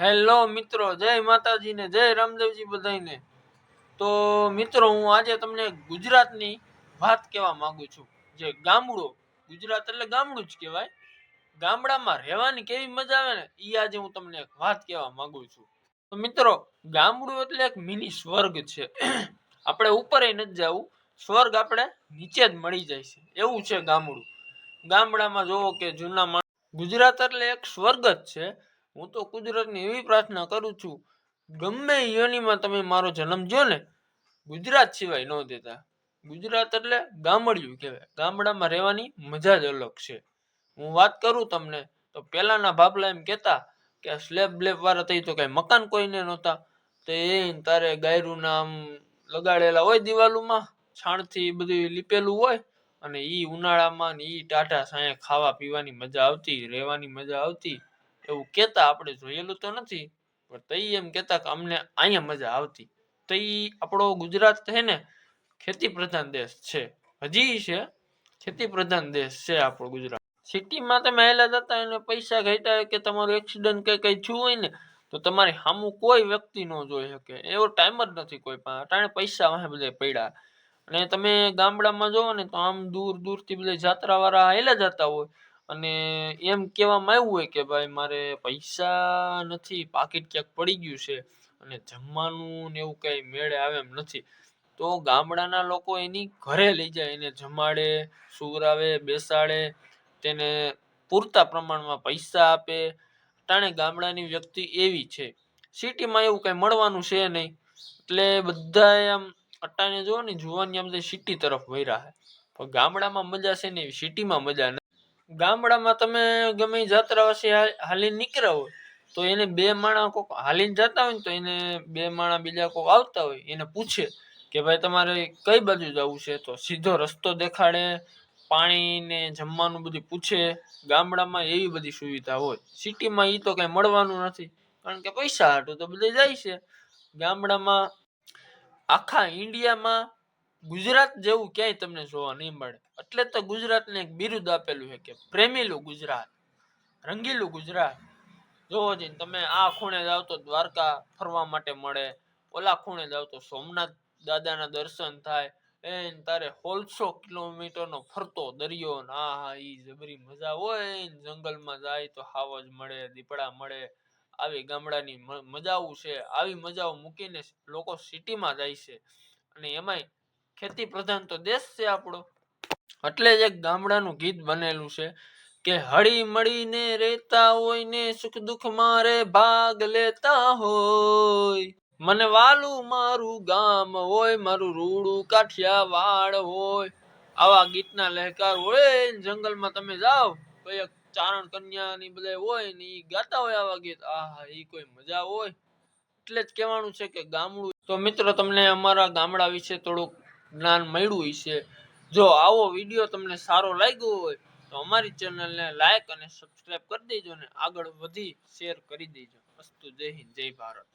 Hello મિત્રો, જય માતાજી ને જય રામદેવજી બધાને તો મિત્રો, હું આજે તમને ગુજરાતની વાત કહેવા માંગુ છું. જે ગામડું, ગુજરાત એટલે ગામડું જ કહેવાય. ગામડામાં રહેવાની કેવી મજા આવે ને એ આજે હું તમને એક વાત કહેવા માંગુ છું. તો મિત્રો, ગામડું એટલે એક મિની સ્વર્ગ છે. આપણે ઉપર નથી જવું. સ્વર્ગ આપણે નીચે જ મળી જાય છે. એવું છે ગામડું. ગામડામાં જોવો કે જૂના ગુજરાત એટલે એક સ્વર્ગ જ છે. હું તો કુદરતની એવી પ્રાર્થના કરું છું, ગમે યોનીમાં તમે મારો જન્મ જો ને, ગુજરાત સિવાય ન દેતા. ગુજરાત એટલે ગામડિયું કહેવાય. ગામડામાં રહેવાની મજા જ અલગ છે. હું વાત કરું તમને, તો પહેલાના બાપલા એમ કહેતા કે સ્લેબ બ્લેબ વાળા થઈ તો કઈ મકાન કોઈને નહોતા. તો એ તારે ગાયરું નામ લગાડેલા હોય દિવાલુમાં, છાણથી બધું લીપેલું હોય, અને એ ઉનાળામાં ને એ ટાટા સાંયે ખાવા પીવાની મજા આવતી, રહેવાની મજા આવતી. એવું કેતા આપણે જોયેલું તો નથી, પણ તઈ એમ કેતા કે અમને અહીંયા મજા આવતી. તઈ આપણો ગુજરાત છે ને ખેતી પ્રધાન દેશ છે. હજી છે, ખેતી પ્રધાન દેશ છે આપણો ગુજરાત. સિટીમાં તમે આવેલા જતા અને પૈસા ઘટ્યા કે તમારું એક્સિડન્ટ કે કઈ થયું હોય ને, તો તમારી સામું કોઈ વ્યક્તિ ન જોઈ શકે. એવો ટાઈમ જ નથી કોઈ પાસે. અટાણે પૈસા વાહે બધે પડ્યા. અને તમે ગામડામાં જોવો ને તો આમ દૂર દૂરથી બધા જાત્રા વાળા આવેલા જતા હોય અને એમ કહેવામાં આવ્યું હોય કે ભાઈ, મારે પૈસા નથી, પાકીટ ક્યાંક પડી ગયું છે અને જમવાનું ને એવું કઈ મેળે આવે એમ નથી. તો ગામડાના લોકો એની ઘરે લઈ જાય, એને જમાડે સુવરાવે બેસાડે, તેને પૂરતા પ્રમાણમાં પૈસા આપે. ટાણે ગામડાની વ્યક્તિ એવી છે. સિટીમાં એવું કઈ મળવાનું છે નહીં. એટલે બધા આમ અટાણે જુઓ ને જોવાની આમ સિટી તરફ છે પણ ગામડામાં મજા છે ને, સિટીમાં મજા નથી ગામડામાં તમે ગમે જાત્રા વર્ષે હાલીને નીકળ્યા હોય, તો એને બે માણા કોક હાલીને જતા હોય ને તો એને બે માણા બીજા કોક આવતા હોય, એને પૂછે કે ભાઈ તમારે કઈ બાજુ જવું છે? તો સીધો રસ્તો દેખાડે પાણી ને જમવાનું બધું પૂછે, ગામડામાં એવી બધી સુવિધા હોય. સિટીમાં એ તો કઈ મળવાનું નથી, કારણ કે પૈસા હાટું તો બધે જાય છે. ગામડામાં આખા ઇન્ડિયામાં ગુજરાત જેવું ક્યાંય તમને જોવા નહીં મળે. એટલે તો ગુજરાતને એક બિરુદ આપેલું છે કે પ્રેમીલું ગુજરાત, રંગીલું ગુજરાત. જોવો જઈને તમે આ ખૂણે જાવ તો દ્વારકા ફરવા માટે મળે, ઓલા ખૂણે જાવ તો સોમનાથ દાદાના દર્શન થાય. એન તારે સોળસો કિલોમીટરનો ફરતો દરિયો ને હા, ઈ જબરી મજા હોય જંગલમાં જાય તો હાવજ મળે, દીપડા મળે. આવી ગામડાની મજાઓ છે. આવી મજાઓ મૂકીને લોકો સિટીમાં જાય છે. અને એમાંય ખેતી પ્રધાન તો દેશ છે આપણો. એટલે જ એક ગામડાનું ગીત બનેલું છે કે હળી મળીને રહેતા હોય ને સુખ દુઃખ મારે ભાગ લેતા હોય. મને વાલું મારું ગામ હોય, મારું રૂડું કાઠિયાવાડ હોય. આવા ગીતના લહેકાર હોય જંગલમાં તમે જાઓ તો એક ચારણ કન્યા ની બધા હોય ને એ ગાતા હોય આવા ગીત, આહા એ કોઈ મજા હોય. એટલે જ કહેવાનું છે કે ગામડું તો મિત્રો તમને અમારા ગામડા વિશે થોડુંક જ્ઞાન મળ્યું હશે જો આવો વીડિયો તમને સારો લાગ્યો હોય, તો અમારી ચેનલને લાઈક અને સબસ્ક્રાઇબ કરી દેજો ને આગળ વધી શેર કરી દેજો. અસ્તુ જય હિન્દ, જય ભારત.